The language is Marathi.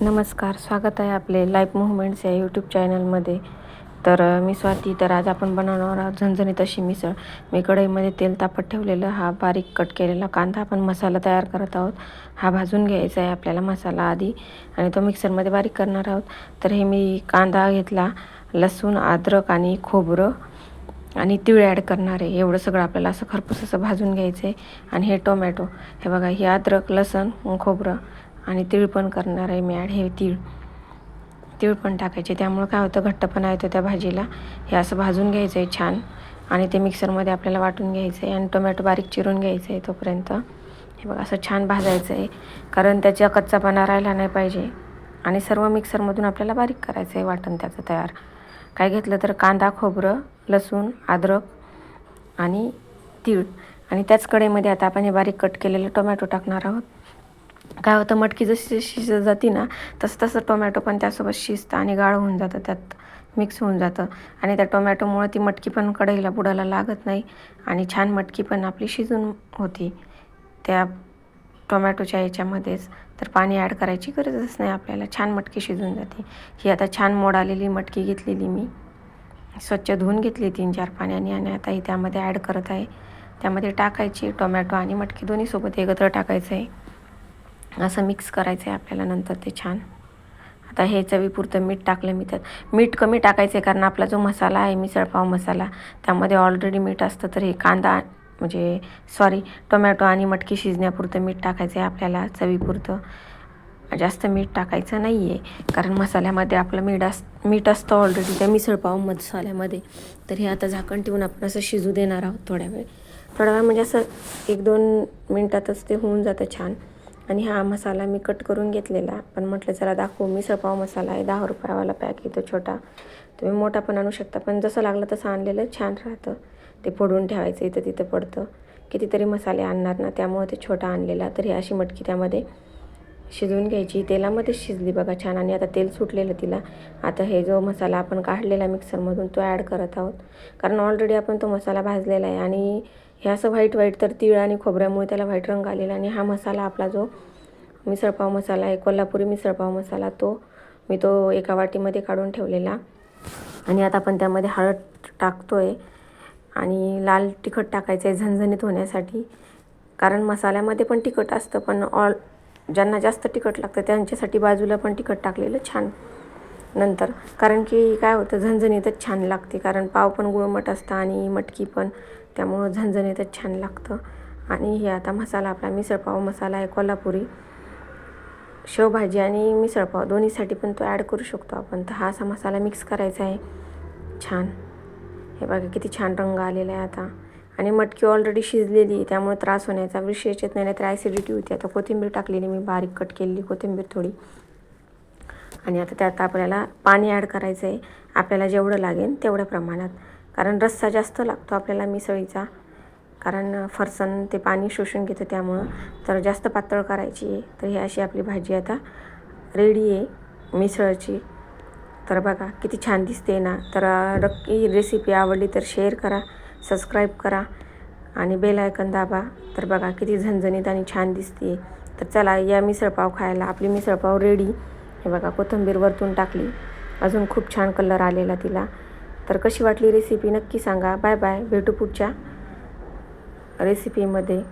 नमस्कार स्वागत आहे आपले लाईफ मुवमेंट्स या यूट्यूब चॅनलमध्ये तर मी स्वाती तर आज आपण बनवणार आहोत झणझणीत अशी मिसळ. मी कढईमध्ये तेल तापत ठेवलेलं हा बारीक कट केलेला कांदा आपण मसाला तयार करत आहोत. हा भाजून घ्यायचा आहे आपल्याला मसाला आधी आणि तो मिक्सरमध्ये बारीक करणार आहोत. तर हे मी कांदा घेतला लसूण अद्रक आणि खोबरं आणि तीळ ॲड करणार आहे. एवढं सगळं आपल्याला असं खरपूस असं भाजून घ्यायचं आहे आणि हे टोमॅटो. हे बघा हे अद्रक लसण खोबरं आणि तीळ पण करणार आहे मी ॲड हे तीळ तीळ पण टाकायचे. त्यामुळं काय होतं घट्टपणा येतो त्या भाजीला. हे असं भाजून घ्यायचं आहे छान. आणि ते मिक्सरमध्ये आपल्याला वाटून घ्यायचं आहे आणि टोमॅटो बारीक चिरून घ्यायचं आहे तोपर्यंत. हे बघा असं छान भाजायचं आहे कारण त्याचा कच्चापणा राहिला नाही पाहिजे. आणि सर्व मिक्सरमधून आपल्याला बारीक करायचं आहे वाटण त्याचं तयार. काय घेतलं तर कांदा खोबरं लसूण अद्रक आणि तीळ. आणि त्याच कढईमध्ये आता आपण हे बारीक कट केलेलं टोमॅटो टाकणार आहोत. काय होतं मटकी जशी शिजत जाते ना तसं तसं टोमॅटो पण त्यासोबत शिजतं आणि गाळ होऊन जातं त्यात मिक्स होऊन जातं. आणि त्या टोमॅटोमुळं ती मटकी पण कढईला बुडायला लागत नाही आणि छान मटकी पण आपली शिजून होती. त्या टोमॅटोच्या याच्यामध्येच तर पाणी ॲड करायची गरजच नाही आपल्याला छान मटकी शिजून जाते. ही आता छान मोड आलेली मटकी घेतलेली मी. स्वच्छ धुवून घेतली तीन चार पाण्याने आणि आता ही त्यामध्ये ॲड करत आहे. त्यामध्ये टाकायची टोमॅटो आणि मटकी दोन्हीसोबत एकत्र टाकायचं आहे. असं मिक्स करायचं आहे आपल्याला नंतर ते छान. आता हे चवीपुरतं मीठ टाकलं मी त्यात मीठ कमी टाकायचं आहे कारण आपला जो मसाला आहे मिसळपाव मसाला त्यामध्ये ऑलरेडी मीठ असतं तर हे कांदा म्हणजे सॉरी टोमॅटो आणि मटकी शिजण्यापुरतं मीठ टाकायचं आहे आपल्याला चवीपुरतं. जास्त मीठ टाकायचं नाही आहे कारण मसाल्यामध्ये आपलं मीठ अस मीठ असतं ऑलरेडी त्या मिसळपाव मसाल्यामध्ये. तर हे आता झाकण ठेवून आपण असं शिजू देणार आहोत थोड्या वेळ. थोड्या वेळ म्हणजे असं एक दोन मिनटातच ते होऊन जातं छान. आणि हा मसाला मी कट करून घेतलेला. पण म्हटलं चला दाखवू मिसळपाव मसाला आहे दहा रुपयावाला पॅक येतो छोटा. तुम्ही मोठा पण आणू शकता पण जसं लागलं तसं आणलेलं छान राहतं. ते फोडून ठेवायचं इथं तिथं पडतं. कितीतरी मसाले आणणार ना त्यामुळे ते छोटा आणलेला. तर ही अशी मटकी त्यामध्ये शिजवून घ्यायची. तेलामध्येच शिजली बघा छान आणि आता तेल सुटलेलं तिला. आता हे जो मसाला आपण काढलेला मिक्सरमधून तो ॲड करत आहोत. कारण ऑलरेडी आपण तो मसाला भाजलेला आहे आणि हे असं व्हाईट व्हाईट तर तीळ आणि खोबऱ्यामुळे त्याला व्हाईट रंग आलेला आणि हा मसाला आपला जो मिसळपाव मसाला आहे कोल्हापुरी मिसळपाव मसाला तो मी तो एका वाटीमध्ये काढून ठेवलेला. आणि आता आपण त्यामध्ये हळद टाकतो आहे आणि लाल तिखट टाकायचं आहे झणझणीत होण्यासाठी. कारण मसाल्यामध्ये पण तिखट असतं पण ऑल ज्यांना जास्त तिखट लागतं त्यांच्यासाठी बाजूला पण तिखट टाकलेलं छान. नंतर कारण की काय होतं झणझणीतच छान लागते कारण पाव पण गुळमट असतं आणि मटकी पण त्यामुळं झणझणीतच छान लागतं. आणि हे आता मसाला आपला मिसळपाव मसाला आहे कोल्हापुरी. शेवभाजी आणि मिसळपाव दोन्हीसाठी पण तो ॲड करू शकतो आपण. तर हा असा मसाला मिक्स करायचा आहे. छान. हे बघा किती छान रंग आलेला आहे आता. आणि मटकी ऑलरेडी शिजलेली आहे त्यामुळे त्रास होण्याचा विशेष येत नाही तर ॲसिडिटी होती. आता कोथिंबीर टाकलेली मी बारीक कट केलेली कोथिंबीर थोडी. आणि आता त्यात आपल्याला पाणी ॲड करायचं आहे आपल्याला जेवढं लागेल तेवढ्या प्रमाणात. कारण रस्सा जास्त लागतो आपल्याला मिसळीचा. कारण फरसन ते पाणी शोषून घेतं त्यामुळं. तर जास्त पातळ करायची आहे. तर ही अशी आपली भाजी आता रेडी आहे मिसळची. तर बघा किती छान दिसते ना. तर नक्की रेसिपी आवडली तर शेअर करा. सबस्क्राईब करा आणि बेल आयकन दाबा. तर बघा किती झणझणीत आणि छान दिसते तर चला या मिसळपाव खायला. आपली मिसळपाव रेडी हे बघा कोथिंबीर वरतून टाकली. अजून खूप छान कलर आलेला तिला. तर कशी वाटली रेसिपी नक्की सांगा. बाय बाय भेटू पुढच्या रेसिपीमध्ये